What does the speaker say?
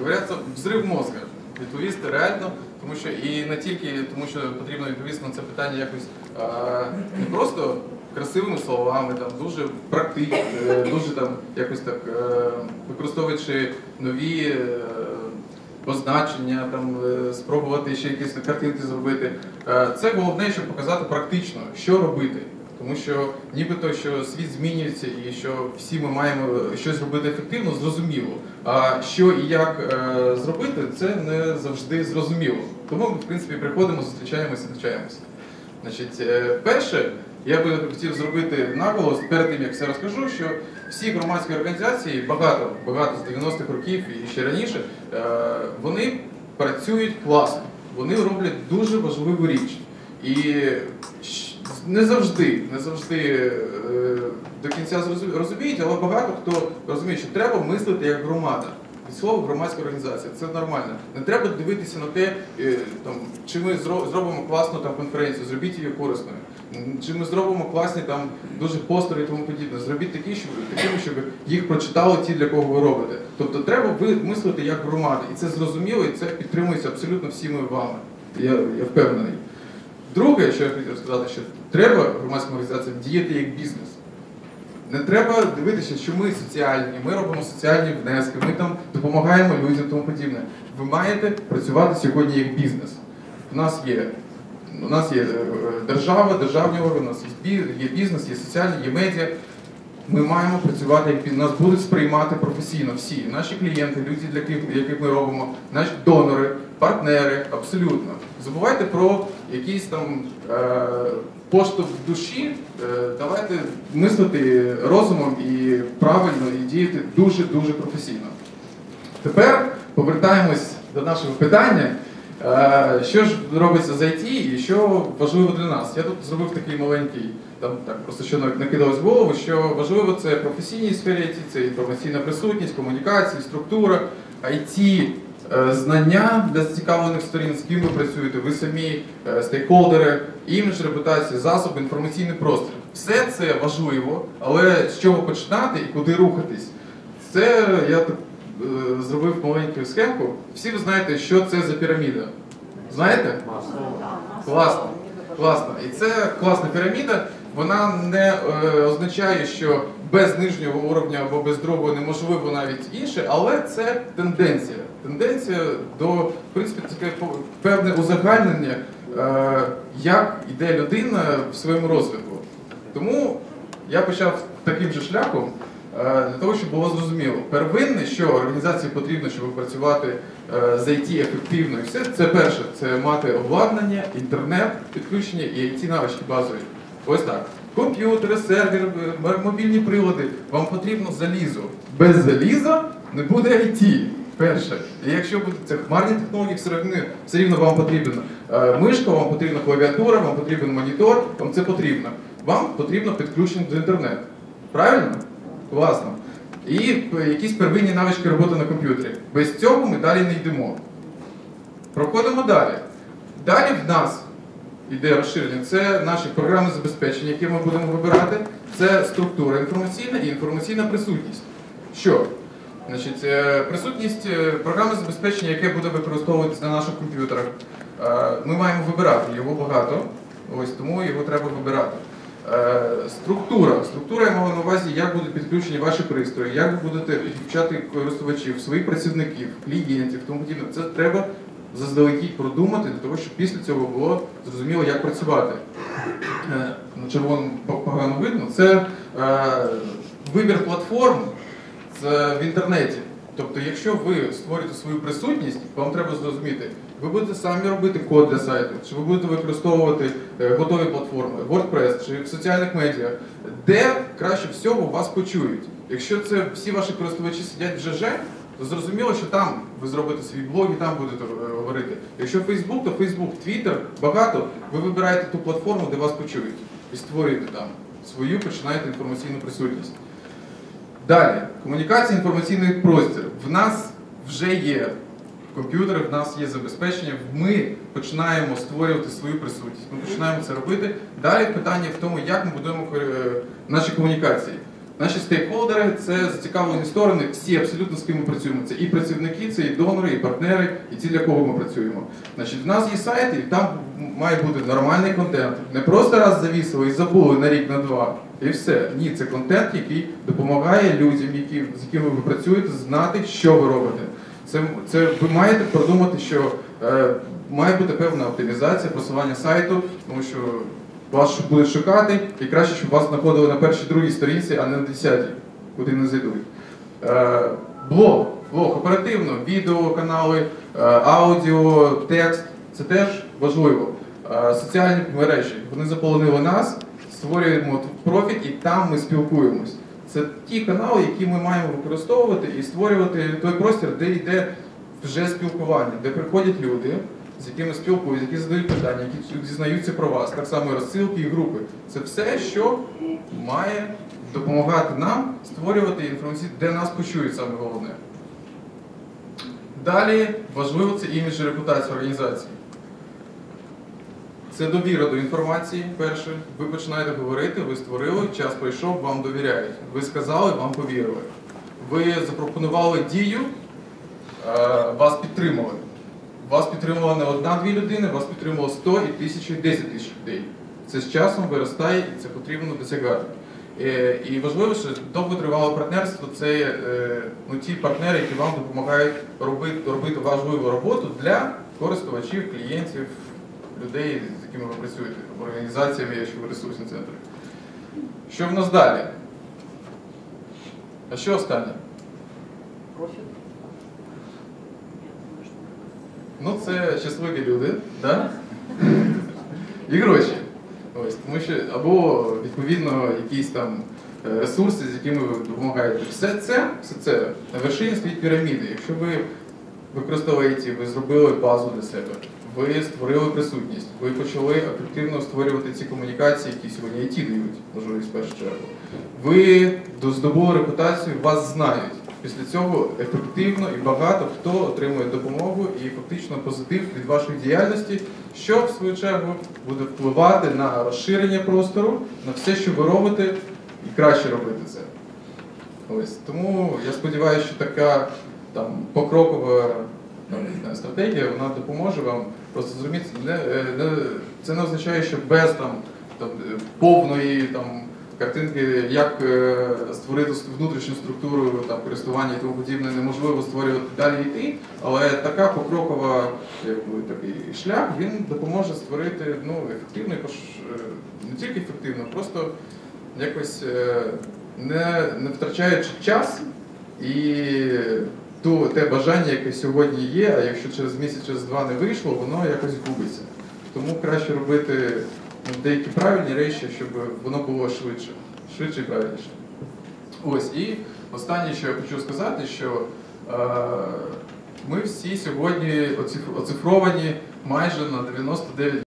говорять, взрив мозка. Відповісти реально, тому що і не тільки тому, що потрібно відповісти на це питання якось не просто красивими словами, там дуже практично, е, дуже там якось так е, використовуючи нові е, позначення, там спробувати ще якісь картинки зробити. Це головне, щоб показати практично, що робити. Тому що нібито що світ змінюється і що всі ми маємо щось робити ефективно, зрозуміло. А що і як е, зробити, це не завжди зрозуміло. Тому ми, в принципі, приходимо, зустрічаємося, навчаємося. Значить, е, перше, я би хотів зробити наголос перед тим, як все розкажу, що всі громадські організації, багато, багато з 90-х років і ще раніше, е, вони працюють класно, вони роблять дуже важливу річ. І не завжди, не завжди е, до кінця розуміють, але багато хто розуміє, що треба мислити як громада. Від слова громадська організація, це нормально. Не треба дивитися на те, е, там, чи ми зробимо класну там, конференцію, зробіть її корисною. Чи ми зробимо класні там дуже постери і тому подібне. Зробіть такі, щоб такими, щоб їх прочитали ті, для кого ви робите. Тобто треба мислити як громада. І це зрозуміло, і це підтримується абсолютно всіми вами. Я, я впевнений. Друге, що я хотів сказати, що треба громадським організаціям діяти як бізнес. Не треба дивитися, що ми соціальні, ми робимо соціальні внески, ми там допомагаємо людям тому подібне. Ви маєте працювати сьогодні як бізнес. У нас є, у нас є е, держава, державні органи, у нас є бізнес, є соціальні, є медіа. Ми маємо працювати як бізнес. Нас будуть сприймати професійно всі. Наші клієнти, люди, для яких, ми робимо, наші донори, партнери, абсолютно. Забувайте про якийсь там е, поштовх душі. Е, давайте мислити розумом і правильно і діяти дуже-дуже професійно. Тепер повертаємось до нашого питання. Е, Що ж робиться з IT і що важливо для нас? Я тут зробив такий маленький, там так просто що накидалось в голову, що важливо це професійній сфері IT, це інформаційна присутність, комунікації, структура, IT, е, знання для зацікавлених сторін, з ким ви працюєте, ви самі е, стейкхолдери, імідж, репутація, засоби, інформаційний простір. Все це важливо, але з чого починати і куди рухатись? Це я так зробив маленьку схемку. Всі ви знаєте, що це за піраміда. Знаєте? Класно. Класно. І це класна піраміда. Вона не е, означає, що без нижнього уровня або без другого неможливо навіть інше, але це тенденція. Тенденція до, в принципі, таке певне узагальнення, е, як йде людина в своєму розвитку. Тому я почав таким же шляхом. Е, Для того, щоб було зрозуміло, первинне, що організації потрібно, щоб працювати е, з IT ефективно і все, це перше, це мати обладнання, інтернет, підключення і IT навички базові. Ось так. Комп'ютери, сервери, мобільні прилади. Вам потрібно залізо. Без заліза не буде IT. Перше. І якщо будуть це хмарні технології, все рівно, все рівно вам потрібна е, мишка, вам потрібна клавіатура, вам потрібен монітор, вам це потрібно. Вам потрібно підключення до інтернету. Правильно? Класно. І якісь первинні навички роботи на комп'ютері. Без цього ми далі не йдемо. Проходимо далі. Далі в нас йде розширення. Це наші програми забезпечення, які ми будемо вибирати. Це структура інформаційна і інформаційна присутність. Що? Значить, е, присутність е, програми забезпечення, яке буде використовуватися на наших комп'ютерах. Е, Ми маємо вибирати його багато, ось тому його треба вибирати. Е, Структура. Структура я маю на увазі, як будуть підключені ваші пристрої, як ви будете підключати користувачів, своїх працівників, клієнтів, тому подібне. Це треба заздалегідь продумати для того, щоб після цього було зрозуміло, як працювати. Е, На червоному погано видно. Це е, вибір платформ в інтернеті. Тобто, якщо ви створюєте свою присутність, вам треба зрозуміти, ви будете самі робити код для сайту, чи ви будете використовувати е, готові платформи, WordPress чи в соціальних медіа, де краще всього вас почують. Якщо це всі ваші користувачі сидять в ЖЖ, то зрозуміло, що там ви зробите свій блог і там будете е, говорити. Якщо Facebook, то Facebook, Twitter, багато, ви вибираєте ту платформу, де вас почують, і створюєте там свою, починаєте інформаційну присутність. Далі, комунікація, інформаційний простір. В нас вже є комп'ютери, в нас є забезпечення. Ми починаємо створювати свою присутність. Ми починаємо це робити. Далі питання в тому, як ми будуємо е, наші комунікації. Наші стейкхолдери це зацікавлені сторони, всі абсолютно з ким ми працюємо. Це і працівники, це і донори, і партнери, і ті, для кого ми працюємо. Значить, в нас є сайт, і там має бути нормальний контент. Не просто раз завісили і забули на рік, на два. І все. Ні, це контент, який допомагає людям, які, з якими ви працюєте, знати, що ви робите. Це, це ви маєте продумати, що е, має бути певна оптимізація просування сайту, тому що вас будуть шукати, і краще, щоб вас знаходили на першій другій сторінці, а не на десятій, куди не зайдуть. Е, блог, блог оперативно, відео, канали, е, аудіо, текст це теж важливо. Е, соціальні мережі вони заполонили нас, створюємо профіль і там ми спілкуємось. Це ті канали, які ми маємо використовувати і створювати той простір, де йде вже спілкування, де приходять люди, з якими спілкуються, які задають питання, які дізнаються про вас. Так само і розсилки і групи. Це все, що має допомагати нам створювати інформацію, де нас почують саме головне. Далі важливо це імідж і репутація організації. Це довіра до інформації. Перше, ви починаєте говорити, ви створили, час пройшов, вам довіряють. Ви сказали, вам повірили. Ви запропонували дію, е, вас підтримали. Вас підтримувала не одна-дві людини, вас підтримувало 100 і 1000, і 10 тисяч людей. Це з часом виростає і це потрібно досягати. Е, І важливо, що довготривале партнерство це е, ну, ті партнери, які вам допомагають робити, робити важливу роботу для користувачів, клієнтів, людей, з якими ви працюєте, організаціями, якщо ви ресурсні центри. Що в нас далі? А що останнє? Профіль. Ну, це щасливі люди, да? і гроші. Ось, тому що або відповідно якісь там е, ресурси, з якими ви допомагаєте. Все це, все це на вершині стоїть піраміди. Якщо ви використовуєте, ви зробили базу для себе, ви створили присутність, ви почали ефективно створювати ці комунікації, які сьогодні IT дають, можливість в першу чергу. Ви здобули репутацію, вас знають. Після цього ефективно і багато хто отримує допомогу і фактично позитив від вашої діяльності, що в свою чергу буде впливати на розширення простору, на все, що ви робите, і краще робити це. Ось тому я сподіваюся, що така там покрокова ну, не знаю, стратегія вона допоможе вам просто зрозуміти. Не, е, не, це не означає, що без там, там повної там. Картинки, як е, створити внутрішню структуру там, користування і тому подібне, неможливо створювати далі йти, але така покрокова якби, такий шлях він допоможе створити ну, ефективно, е, не тільки ефективно, просто якось е, не, не втрачаючи час і ту, те бажання, яке сьогодні є, а якщо через місяць, через два не вийшло, воно якось губиться. Тому краще робити деякі правильні речі, щоб воно було швидше, швидше і правильніше. Ось, і останнє, що я хочу сказати, що е, ми всі сьогодні оцифровані майже на 99%.